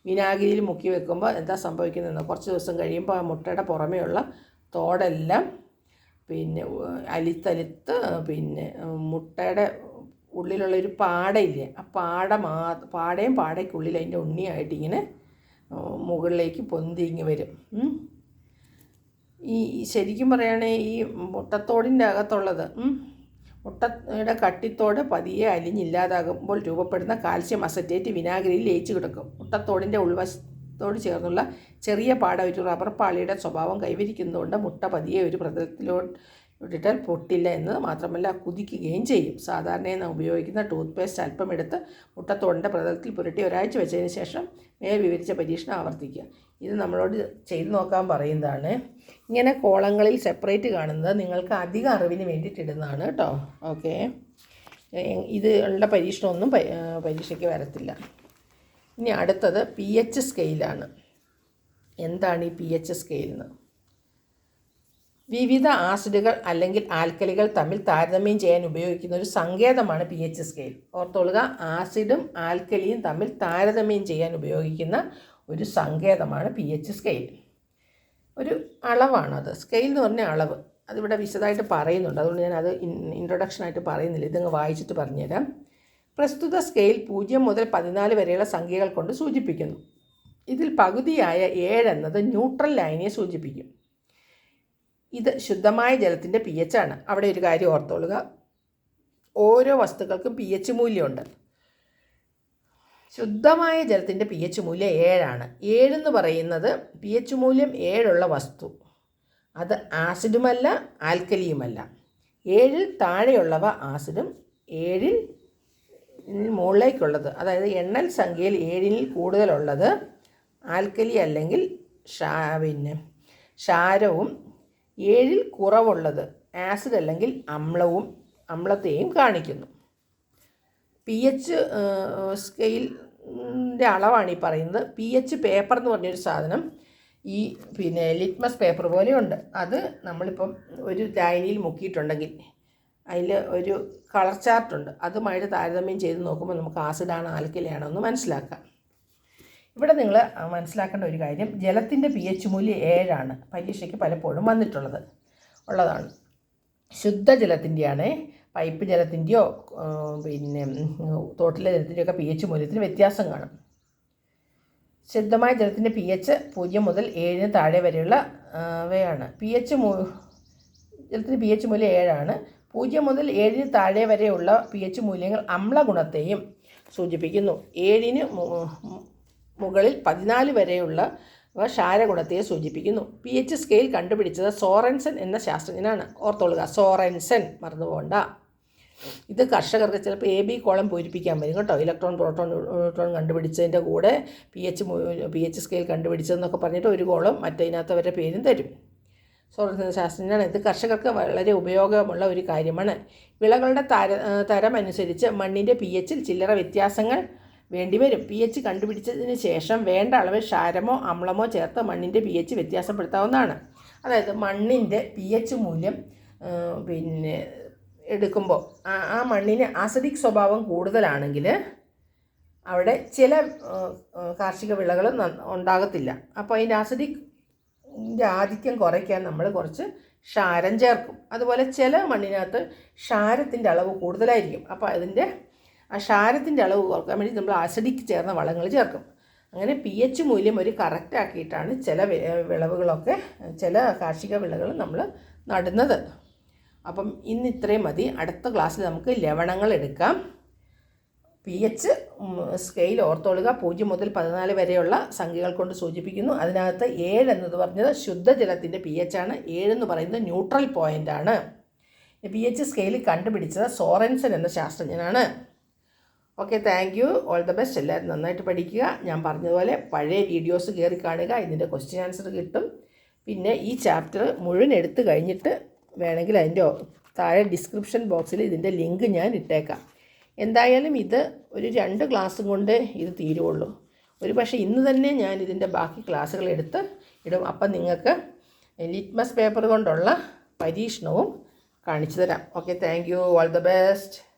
വിനാഗിരിയിൽ മുക്കി വെക്കുമ്പോൾ എന്താ സംഭവിക്കുന്നതെന്ന് കുറച്ച് ദിവസം കഴിയുമ്പോൾ ആ മുട്ടയുടെ പുറമേയുള്ള തോടെല്ലാം പിന്നെ അലിത്തലിത്ത് പിന്നെ മുട്ടയുടെ ഉള്ളിലുള്ള ഒരു പാടയില്ലേ ആ പാട മാ പാടയും പാടയ്ക്കുള്ളിൽ അതിന്റെ ഉണ്ണിയായിട്ട് ഇങ്ങനെ മുകളിലേക്ക് പൊന്തിങ്ങി വരും. ഈ ശരിക്കും പറയുകയാണെങ്കിൽ ഈ മുട്ടത്തോടിന്റെ അകത്തുള്ളത് മുട്ടയുടെ കട്ടിത്തോട് പതിയെ അലിഞ്ഞില്ലാതാകുമ്പോൾ രൂപപ്പെടുന്ന കാൽസ്യം അസറ്റേറ്റ് വിനാഗിരിയിൽ ലയിച്ചു കിടക്കും. മുട്ടത്തോടിന്റെ ഉൾവശത്തോട് ചേർന്നുള്ള ചെറിയ പാട ഒരു റബ്ബർ പാളിയുടെ സ്വഭാവം കൈവരിക്കുന്നതുകൊണ്ട് മുട്ട പതിയെ ഒരു പ്രതലത്തിലോട്ട് ഇട്ടിട്ടാൽ പൊട്ടില്ല എന്നത് മാത്രമല്ല കുതിക്കുകയും ചെയ്യും. സാധാരണയായി നാം ഉപയോഗിക്കുന്ന ടൂത്ത് പേസ്റ്റ് അല്പം എടുത്ത് മുട്ടത്തോടിന്റെ പ്രതലത്തിൽ പുരട്ടി ഒരാഴ്ച വെച്ചതിന് ശേഷം മേൽ വിവരിച്ച പരീക്ഷണം ആവർത്തിക്കുക. ഇത് നമ്മളോട് ചെയ്ത് നോക്കാൻ പറയുന്നതാണ്. ഇങ്ങനെ കോളങ്ങളിൽ സെപ്പറേറ്റ് കാണുന്നത് നിങ്ങൾക്ക് അധിക അറിവിന് വേണ്ടിയിട്ടിടുന്നതാണ് കേട്ടോ. ഓക്കെ ഇത് ഉള്ള പരീക്ഷണമൊന്നും പരീക്ഷയ്ക്ക് വരത്തില്ല. ഇനി അടുത്തത് പി എച്ച് സ്കെയിലാണ് എന്താണ് ഈ പി എച്ച് സ്കെയിലെന്ന് വിവിധ ആസിഡുകൾ അല്ലെങ്കിൽ ആൽക്കലികൾ തമ്മിൽ താരതമ്യം ചെയ്യാൻ ഉപയോഗിക്കുന്ന ഒരു സങ്കേതമാണ് പി എച്ച് സ്കെയിൽ ഓർത്തോളുക ആസിഡും ആൽക്കലിയും തമ്മിൽ താരതമ്യം ചെയ്യാൻ ഉപയോഗിക്കുന്ന ഒരു സങ്കേതമാണ് പി എച്ച് സ്കെയിൽ. ഒരു അളവാണത് സ്കെയിൽ എന്ന് പറഞ്ഞ അളവ്. അതിവിടെ വിശദമായിട്ട് പറയുന്നുണ്ട്. അതുകൊണ്ട് ഞാൻ അത് ഇൻട്രൊഡക്ഷനായിട്ട് പറയുന്നില്ല. ഇതങ്ങ് വായിച്ചിട്ട് പറഞ്ഞുതരാം. പ്രസ്തുത സ്കെയിൽ പൂജ്യം മുതൽ പതിനാല് വരെയുള്ള സംഖ്യകൾ കൊണ്ട് സൂചിപ്പിക്കുന്നു. ഇതിൽ പകുതിയായ ഏഴെന്നത് ന്യൂട്രൽ ലൈനെ സൂചിപ്പിക്കും. ഇത് ശുദ്ധമായ ജലത്തിന്റെ പി എച്ച് ആണ്. അവിടെ ഒരു കാര്യം ഓർത്തോളുക. ഓരോ വസ്തുക്കൾക്കും പി എച്ച് മൂല്യമുണ്ട്. ശുദ്ധമായ ജലത്തിന്റെ പി എച്ച് മൂല്യം ഏഴാണ്. ഏഴെന്ന് പറയുന്നത് പി എച്ച് മൂല്യം ഏഴുള്ള വസ്തു. അത് ആസിഡുമല്ല ആൽക്കലിയുമല്ല. ഏഴിൽ താഴെയുള്ളവ ആസിഡും ഏഴിൽ മുകളിലേക്കുള്ളത്. അതായത് എണ്ണൽ സംഖ്യയിൽ ഏഴിൽ കൂടുതലുള്ളത് ആൽക്കലി അല്ലെങ്കിൽ ഷാ പിന്നെ ക്ഷാരവും ഏഴിൽ കുറവുള്ളത് ആസിഡ് അല്ലെങ്കിൽ അമ്ലവും അമ്ലത്തെയും കാണിക്കുന്നു. പി എച്ച് സ്കെയിലിന്റെ അളവാണ് ഈ പറയുന്നത്. പി എച്ച് പേപ്പർ എന്ന് പറഞ്ഞൊരു സാധനം ഈ പിന്നെ ലിറ്റ്മസ് പേപ്പർ പോലെയുണ്ട്. അത് നമ്മളിപ്പം ഒരു ലായനിയിൽ മുക്കിയിട്ടുണ്ടെങ്കിൽ അതിൽ ഒരു കളർ ചാർട്ടുണ്ട് അതുമായിട്ട് താരതമ്യം ചെയ്ത് നോക്കുമ്പോൾ നമുക്ക് ആസിഡാണ് ആൽക്കലയാണോ എന്ന് മനസ്സിലാക്കാം. ഇവിടെ നിങ്ങൾ മനസ്സിലാക്കേണ്ട ഒരു കാര്യം ജലത്തിന്റെ പി എച്ച് മൂല്യം ഏഴാണ് പരീക്ഷയ്ക്ക് പലപ്പോഴും വന്നിട്ടുള്ളത് ഉള്ളതാണ്. ശുദ്ധജലത്തിന്റെയാണ് പൈപ്പ് ജലത്തിന്റെയോ പിന്നെ തോട്ടിലെ തോട്ടിലെ ജലത്തിന്റെയൊക്കെ പി എച്ച് മൂല്യത്തിന് വ്യത്യാസം കാണും. ശുദ്ധമായ ജലത്തിന്റെ പി എച്ച് പൂജ്യം മുതൽ ഏഴിന് താഴെ വരെയുള്ള വയാണ്. പി എച്ച് മൂ ജലത്തിന്റെ പി എച്ച് മൂല്യം ഏഴാണ്. പൂജ്യം മുതൽ ഏഴിന് താഴെ വരെയുള്ള പി എച്ച് മൂല്യങ്ങൾ അമ്ലഗുണത്തെയും സൂചിപ്പിക്കുന്നു. ഏഴിന് മുകളിൽ പതിനാല് വരെയുള്ള ക്ഷാരഗുണത്തെ സൂചിപ്പിക്കുന്നു. പി എച്ച് സ്കെയിൽ കണ്ടുപിടിച്ചത് സോറൻസൻ എന്ന ശാസ്ത്രജ്ഞനാണ്. ഓർത്തോളുക സോറൻസൻ മറന്നു പോകണ്ട ഇത് കർഷകർക്ക് ചിലപ്പോൾ എ ബി കോളം പൂരിപ്പിക്കാൻ വരും കേട്ടോ. ഇലക്ട്രോൺ പ്രോട്ടോൺ ന്യൂട്രോൺ കണ്ടുപിടിച്ചതിന്റെ കൂടെ P H P H scale കണ്ടുപിടിച്ചതെന്നൊക്കെ പറഞ്ഞിട്ട് ഒരു കോളം മറ്റതിനകത്ത് അവരുടെ പേരും തരും. സ്വർണ ശാസ്ത്രജ്ഞനാണ് ഇത് കർഷകർക്ക് വളരെ ഉപയോഗമുള്ള ഒരു കാര്യമാണ്. വിളകളുടെ തര തരം അനുസരിച്ച് മണ്ണിന്റെ പി എച്ചിൽ ചില്ലറ വ്യത്യാസങ്ങൾ വേണ്ടിവരും പി എച്ച് കണ്ടുപിടിച്ചതിന് ശേഷം വേണ്ട അളവ് ക്ഷാരമോ അമ്ലമോ ചേർത്ത് മണ്ണിന്റെ പി എച്ച് വ്യത്യാസപ്പെടുത്താവുന്നതാണ്. അതായത് മണ്ണിന്റെ പി എച്ച് മൂല്യം പിന്നെ എടുക്കുമ്പോൾ ആ മണ്ണിന് ആസിഡിക് സ്വഭാവം കൂടുതലാണെങ്കിൽ അവിടെ ചില കാർഷിക വിളകൾ ഉണ്ടാകത്തില്ല. അപ്പോൾ അതിന്റെ ആസിഡിക് ന്റെ ആധിക്യം കുറയ്ക്കാൻ നമ്മൾ കുറച്ച് ക്ഷാരം ചേർക്കും. അതുപോലെ ചില മണ്ണിനകത്ത് ക്ഷാരത്തിന്റെ അളവ് കൂടുതലായിരിക്കും. അപ്പോൾ അതിന്റെ ആ ക്ഷാരത്തിന്റെ അളവ് കുറയ്ക്കാൻ വേണ്ടി നമ്മൾ ആസിഡിക്ക് ചേർന്ന വളങ്ങൾ ചേർക്കും. അങ്ങനെ പി എച്ച് മൂല്യം ഒരു കറക്റ്റ് ആക്കിയിട്ടാണ് ചില വിളവുകളൊക്കെ ചില കാർഷിക വിളകൾ നമ്മൾ നടുന്നത്. അപ്പം ഇന്ന് ഇത്രയും മതി. അടുത്ത ക്ലാസ്സിൽ നമുക്ക് ലവണങ്ങൾ എടുക്കാം. പി എച്ച് സ്കെയിൽ ഓർത്തോളുക. പൂജ്യം മുതൽ പതിനാല് വരെയുള്ള സംഖ്യകൾ കൊണ്ട് സൂചിപ്പിക്കുന്നു. അതിനകത്ത് ഏഴ് എന്നത് പറഞ്ഞത് ശുദ്ധജലത്തിന്റെ പി എച്ച് ആണ്. ഏഴ് എന്ന് പറയുന്നത് ന്യൂട്രൽ പോയിന്റ് ആണ്. പി എച്ച് സ്കെയിൽ കണ്ടുപിടിച്ചത് സോറൻസൻ എന്ന ശാസ്ത്രജ്ഞനാണ്. Okay thank you all the best എല്ലാവരും നന്നായിട്ട് പഠിക്കുക. ഞാൻ പറഞ്ഞതുപോലെ പഴയ വീഡിയോസ് കയറി കാണുക. ഇതിന്റെ ക്വസ്റ്റ്യൻ ആൻസർ കിട്ടും. പിന്നെ ഈ ചാപ്റ്റർ മുഴുവൻ എടുത്തു കഴിഞ്ഞിട്ട് വേണമെങ്കിൽ അതിന്റെ താഴെ ഡിസ്ക്രിപ്ഷൻ ബോക്സിൽ ഇതിന്റെ ലിങ്ക് ഞാൻ ഇട്ടേക്കാം. എന്തായാലും ഇത് ഒരു രണ്ട് ക്ലാസ്സും കൊണ്ട് ഇത് തീരുവുള്ളൂ. ഒരു പക്ഷേ ഇന്ന് തന്നെ ഞാൻ ഇതിന്റെ ബാക്കി ക്ലാസ്സുകൾ എടുത്ത് ഇടും. അപ്പം നിങ്ങൾക്ക് ലിറ്റ്മസ് പേപ്പർ കൊണ്ടുള്ള പരീക്ഷണവും കാണിച്ചു തരാം. Okay thank you all the best